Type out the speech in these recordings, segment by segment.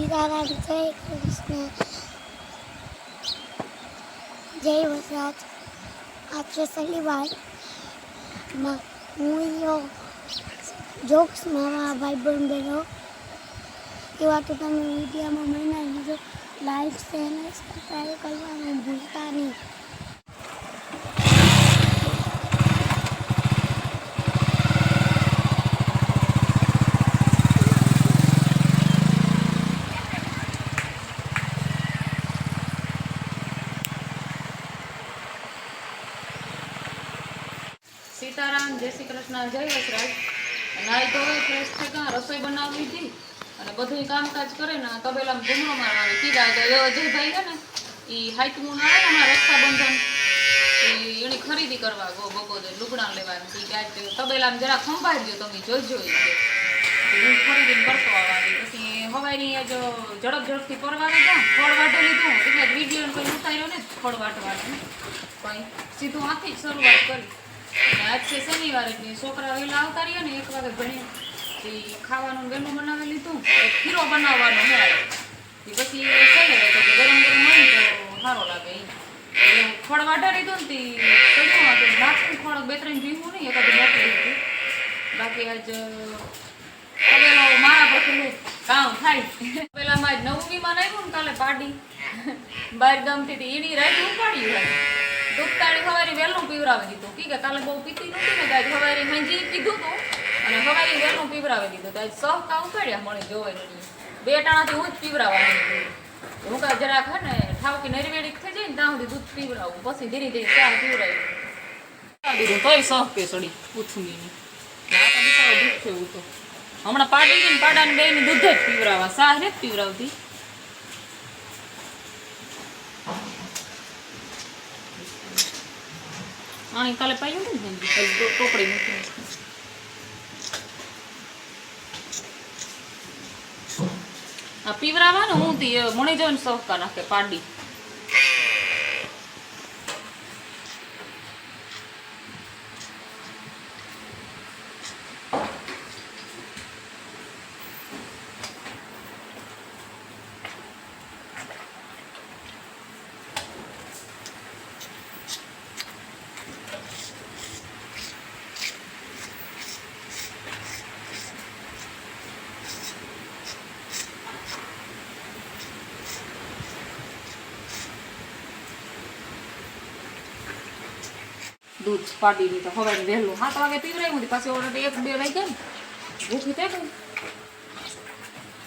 સીતારામ જય કૃષ્ણ. જય વસરાજ આજ શનિવાર હું જોક્સ મારા ભાઈ બંધ બેનો એવા તો તમે વિડીયોમાં મહિના લીધો. લાઈક શેર સબસ્ક્રાઈબ કરવાનું ભૂલતા નહીં. સીતારામ, જય શ્રી કૃષ્ણ, જય વસરાજ. નાઈ તો ફ્રેશ થઈ ગયા રસોઈ બનાવી હતી. અને બધું કામકાજ કરે ને તબેલામાં ઘૂમરો મારવા આવી. કીધા તો એ અજયભાઈ છે ને એ હાઈકમૂન આવે ને રક્ષાબંધન એની ખરીદી કરવા ગો બપોરે લુગડા લેવા કે આજ તબેલામાં જરા ખંભાળજો તમે જોજો હું ખરીદી કરતો આવવાની. પછી હવાઈની આજ ઝડપ ઝડપથી પરવારે ગયા ફળ વાટો લીધું. એટલે વીડિયો કોઈ ઉતાર્યો ને, ફળ વાટવાનું. પણ સીધું આથી જ શરૂઆત કરી. અને આજ છે શનિવાર છોકરા વહેલા આવતા ને, એક મોકલી બાકી આજ તબેલો મારા થાય. પેલામાં આજ નવું વિમાન આવ્યું ને કાલે પાડી. બહાર ગામથી ઈડી રાઈડ ઉપાડ્યું દુખતાળી હવારી વહેલું પીવરાવી દીધું. કી કે કાલે બહુ પીતી નહોતી ને ત્યાં હવારી હાંજી પીધું હતું અને સવારે વહેલું પીવરાવી દીધું. ત્યાં સહકા સહ કા ઉપાડ્યા મળી જોવે બે ટાણાથી હું જ પીવરાવવાની હું કાંઈ જરાક હે ને ઠાવકી નરવેડી થઈ જાય ને ત્યાં સુધી દૂધ પીવરાવું પછી ધીરે ધીરે ચા પીવરાવી દીધું તોય સહ કે સડી પૂછુંગીની દુઃખ થયું તો હમણાં પાડી ને પાડાને બે ને દૂધ જ પીવરાવા સાહ ને જ પીવરાવતી આણી કાલે પાયું ને ટોપડી મૂકી આ પીવરાવાનું હું તી મણી જોઈને સહકા નાખે પાડી દૂધ પાડી દીધું હવે વહેલું સાત વાગે પીવરાયું હતી પાછી ઓર્ડર એક બે વાગે ને ભૂખી થઈ ગઈ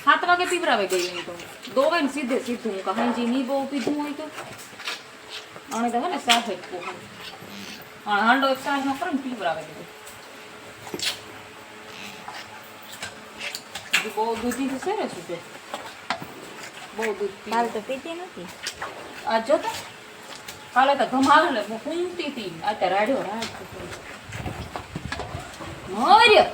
સાત વાગે પીવરાવે ગઈ એમ તો. દોવે ને સીધે સીધું. હું હાંજી ની બહુ પીધું હોય તો. આણે તો હે ને સાફ પોહા હા હાંડો એક સાહેબ નો કરે ને પીવરાવે દીધું બહુ દૂધી છે ને શું બહુ દૂધ. કાલ તો પીતી નથી. આ જો તો. કાલે તો ધમાલ ને હું કૂમતી હતી. આ તો રાડ્યો રાડ મર્યો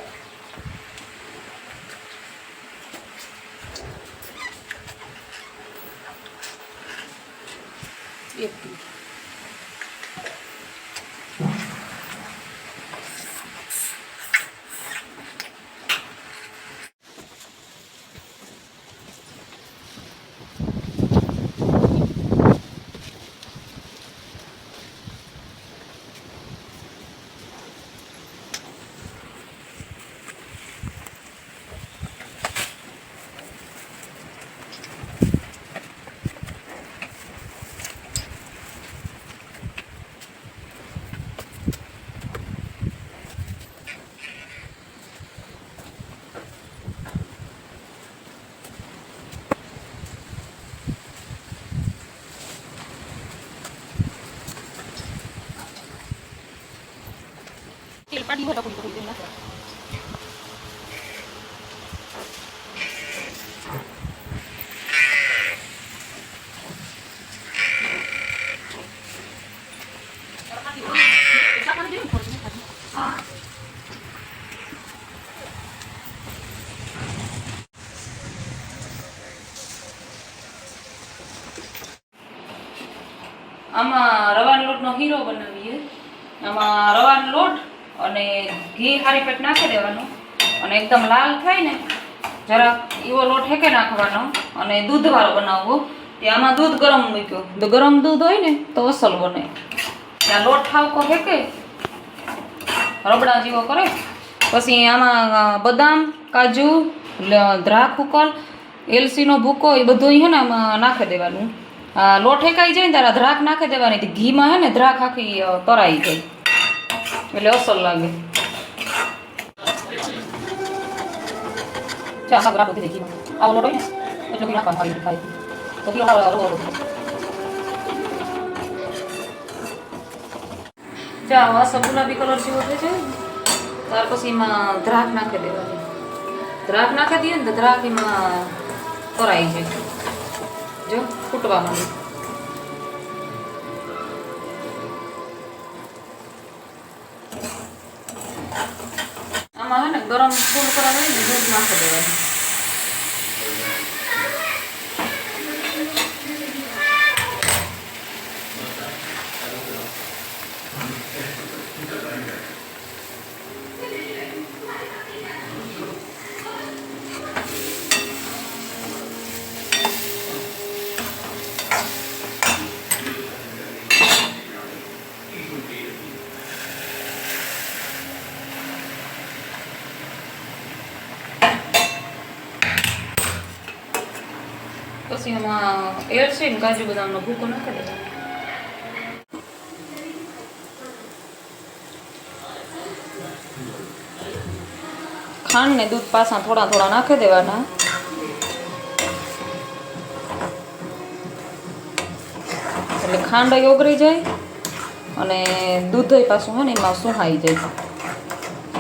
એક મિનિટ. તેલ પાડી હોય તો કોઈ કોઈ તેલ નાખે. આમાં રવાનો લોટનો હીરો બનાવીએ આમાં રવાનો લોટ અને ઘી હારી પેટ નાખી દેવાનું. અને એકદમ લાલ થાય ને, જરાક એવો લોટ હેકે નાખવાનો અને દૂધવાળો બનાવવો. તે આમાં દૂધ ગરમ મૂક્યો. તો ગરમ દૂધ હોય ને, તો અસલ બને. ત્યાં લોટ ઠાવકો હેકે રબડા જેવો કરે. પછી આમાં બદામ, કાજુ, લ- ઉકલ એલસીનો ભૂકો એ બધું હે ને આમાં નાખી દેવાનું. લોટ હેકાઈ જાય ને ત્યારે દ્રાક નાખી દેવાની. ઘીમાં હે ને દ્રાક આખી તરાઈ જાય. એટલે અસલ લાગે ચા હા રાખો દીધી આવો લોટ ને એટલો ઘી નાખવાનું આવી રીતે ખાય તો ઘી હારો હારો ચા વાસો ગુલાબી કલર જેવો થઈ છે ત્યાર પછી એમાં દ્રાક્ષ નાખી દેવાની દ્રાક નાખી દઈએ ને તો દ્રાક્ષ એમાં તરાઈ જાય જો ફૂટવા માંડે આમાં હે ને ગરમ ફૂલ કરાવી દૂધ પછી એમાં એલચી ને કાજુ બદામનો ભૂકો નાખી. દેવાનો ખાંડ ને દૂધ પાછા થોડા થોડા નાખી દેવાના. એટલે ખાંડ ઓગળી જાય અને દૂધ પાછું હોય ને એમાં સુહાઈ જાય.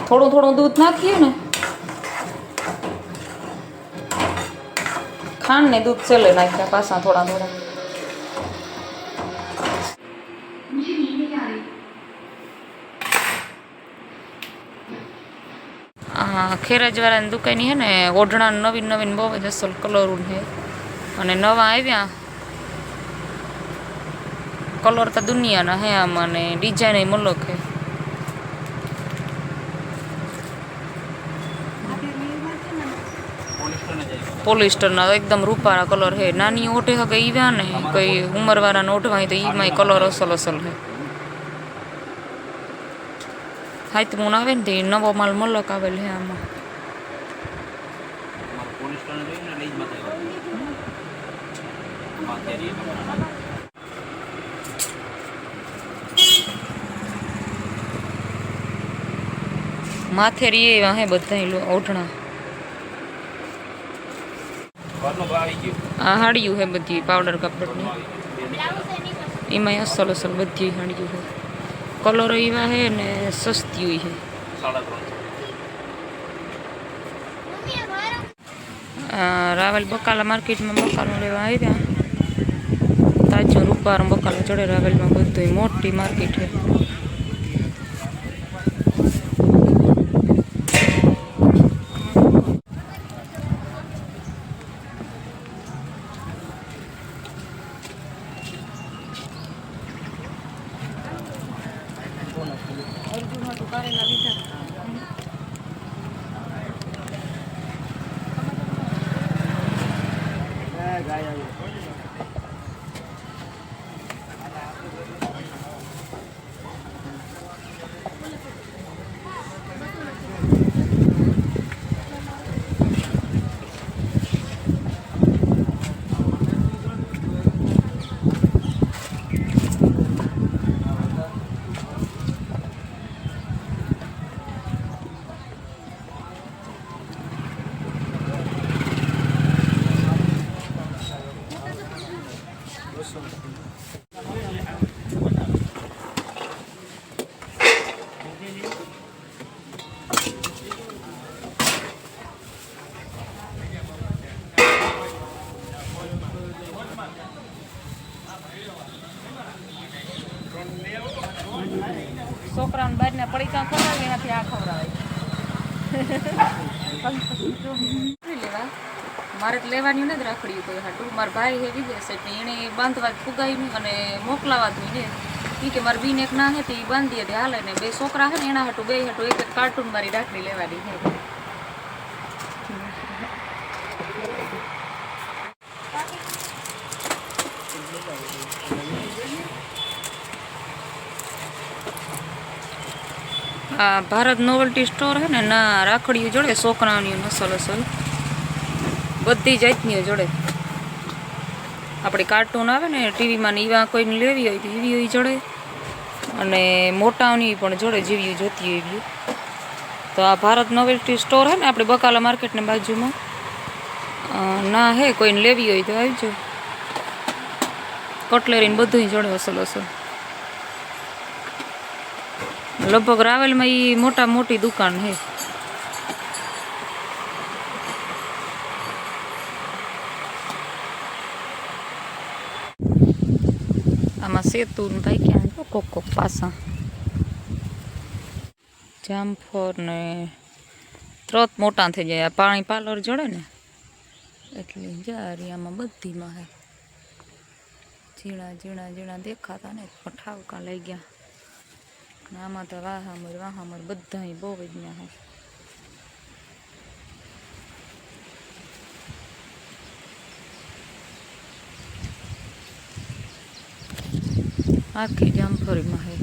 થોડું થોડું દૂધ નાખીએ ને ખાંડ ને દૂધ છેલ્લે નાખ્યા પાછા થોડા થોડા. ખેરાજવાળાની દુકાની છે ને ઓઢણા નવીન નવીન બહુ જ અસલ કલર છે. અને નવા આવ્યા. કલર તો દુનિયાના હે આમાં ને ડિઝાઇન મલક હે પોલિસ્ટરના એકદમ રૂપાળા કલર હે. નાની ઓઢે હગે ઈવા ને કઈ ઉંમરવાળાને ઓઢવાય તો ઈમાંય કલર અસલ અસલ હે. હાથમૂન આવે ને તે નવો માલ મલક આવેલ હે આમાં. પોલીસ સ્ટેશન જોઈને લઈ જ માથે માથે રહી ગયો. માથે રીએ એવા હે બધા ઓઢણા ઘરનો ભાવ આવી ગયો આ હાડિયું હે બધી પાવડર કપડની. એમાં એમાંય અસલ અસલ બધી હાડિયું હે કલર એવા હે ને સસ્તી હે આ રાવલ બકાલા માર્કેટમાં બકાલો લેવા આવ્યા. તાજું રૂપાર બકાલા ચડે રાવલમાં બધું મોટી માર્કેટ છે. છોકરાને બહારના પડીકા ખવડાવે એનાથી આ ખવડાવે લેવા મારે તો લેવાની નથી રાખડ્યું કોઈ હાટું. મારા ભાઈ હે વિદેશ એટલે એણે બાંધવા ફુગાવ્યું અને મોકલાવાતું ને એ કે મારી બીને એક ના હે તે બાંધી હતી હાલે ને. બે છોકરા હે ને, એના હાટું બે હાટું એક એક કાર્ટૂન મારી રાખડી લેવાની છે આ ભારત નોવલ્ટી સ્ટોર હે ને, ના, રાખડીઓ જોડે, છોકરાઓની નસલ અસલ. બધી જાતની જોડે. આપણી કાર્ટૂન આવે ને, ટીવીમાં ને એવા કોઈને લેવી હોય તો એવી હોય જોડે. અને મોટાઓની પણ જોડે જેવી જોતી હોય એવી. તો આ ભારત નોવેલ્ટી સ્ટોર હે ને આપણે બકાલા માર્કેટની બાજુમાં. ના હે, કોઈને લેવી હોય તો આવજો. કટલેરીને બધું જોડે અસલ અસલ. લગભગ રાવેલમાં એ મોટા મોટી દુકાન હે આમાં સેતુ ને ભાઈ ક્યાં જો કોક કોક પાસા. જામફળ ને ત્રત મોટા થઈ જાય, આ પાણી પાર્લર જોડે ને, એટલે જારી આમાં બધીમાં હે. ઝીણા ઝીણા ઝીણા દેખાતા ને પણ ઠાવકા લઈ ગયા. ને આમાં તો વાહામર વાહામર બધા બહુ જ હે આખી જામફળીમાં હે.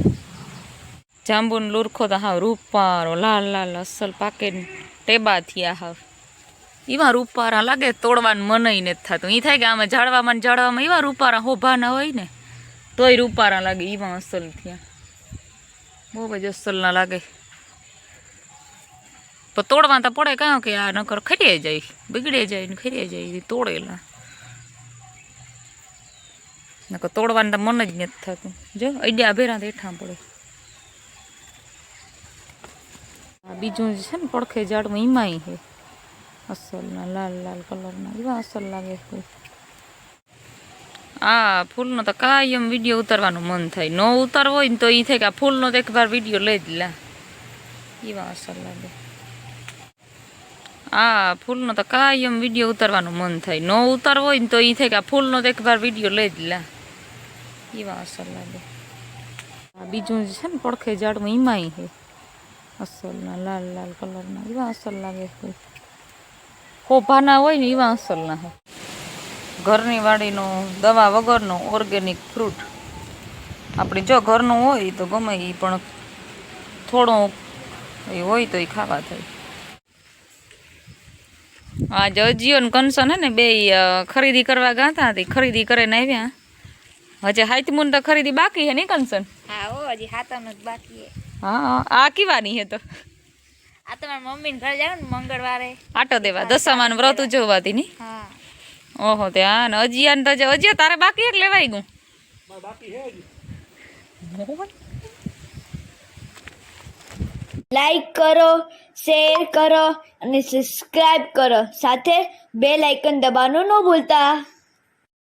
જાંબુન લુરખો તો હા રૂપારો લાલ લાલ, અસલ પાકે ટેબા થયા હા એવા રૂપારા લાગે તોડવાનું મનય નથી થતું. એ થાય કે આમાં ઝાડવામાં જાળવામાં એવા રૂપારા હોભા ના હોય ને, તોય રૂપારા લાગે એવા અસલ થયા. બહુ જ અસલના લાગે. પણ તોડવા તો પડે કાં કે આ નકર ખરીએ જાય, બગડે જાય ને ખરીએ જાય, એ તોડેલા. નકર તોડવાનું તો મન જ નથી થતું. જો અડ્યા ભેરા તો હેઠા પડે. આ બીજું જે છે ને પડખે ઝાડમાં એમાંય છે. અસલના લાલ લાલ કલરના. એવા અસલ લાગે છે આ ફૂલનો તો કાયમ વીડિયો ઉતારવાનું મન થાય. ન ઉતારવો હોય ને તો એ થાય કે આ ફૂલનો તો એકવાર વીડિયો લઈ જ લા. એવા અસર લાગે. આ ફૂલનો તો કાયમ વીડિયો ઉતારવાનું મન થાય. ન ઉતારવો હોય ને તો એ થાય કે આ ફૂલનો તો એકવાર વીડિયો લઈ જ લા. એવા અસર લાગે. બીજું જે છે ને પડખે ઝાડમાં એમાંય છે. અસલના લાલ લાલ કલરના. એવા અસર લાગે કોઈ. ખોભાના હોય ને એવા અસલના છે. ઘરની વાડીનો દવા વગરનો ઓર્ગેનિક ફ્રૂટ આપણે જો ઘરનું હોય તો ગમે એ પણ થોડું એ હોય તો એ ખાવા થાય. આ જે અજીઓ ને હે ને બે ખરીદી કરવા ગયા હતા ખરીદી કરીને આવ્યા. હજે હાથમૂન તો ખરીદી બાકી હે ને કન્સન હા ઓ હજી હાથાનું જ બાકી હે. હા આ કીવાની હે તો? આ તમારા મમ્મી મમ્મીને ઘરે જાવ ને મંગળવારે. આટો દેવા દશામાન વ્રત ઉજવવાતી ની હા. ઓહો તે હા તો જે અજિયા તારે બાકી એક લેવાઈ ગયું. લાઈક કરો શેર કરો અને સબસ્ક્રાઈબ કરો. સાથે બે લાઇકન દબાવવાનું ન ભૂલતા.